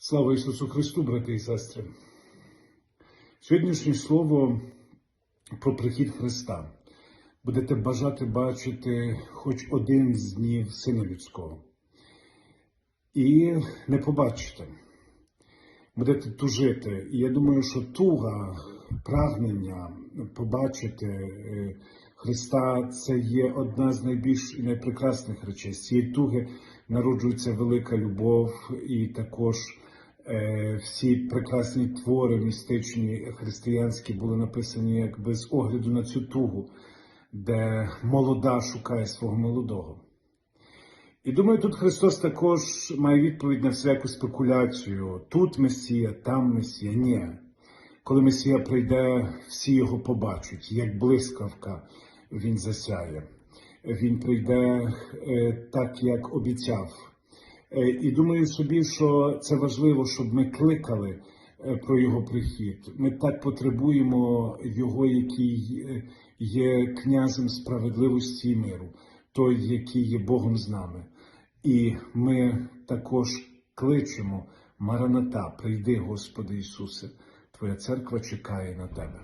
Слава Ісусу Христу, брати і сестри. Сьогоднішнє слово про прихід Христа. Будете бажати бачити хоч один з днів Сина Людського. І не побачите. Будете тужити. І я думаю, що туга, прагнення побачити е, Христа це є одна з найбільш і найпрекрасних речей. З цієї туги народжується велика любов, і також всі прекрасні твори містичні християнські були написані якби з огляду на цю тугу, де молода шукає свого молодого. І думаю, тут Христос також має відповідь на всяку спекуляцію. Тут Месія, там Месія. Ні. Коли Месія прийде, всі його побачать, як блискавка він засяє. Він прийде е, так, як обіцяв. Е, І думаю собі, що це важливо, щоб ми кликали е, про його прихід. Ми так потребуємо його, який е, є князем справедливості і миру, той, який є Богом з нами. І ми також кличемо Мараната, прийди, Господи Ісусе, Твоя церква чекає на тебе.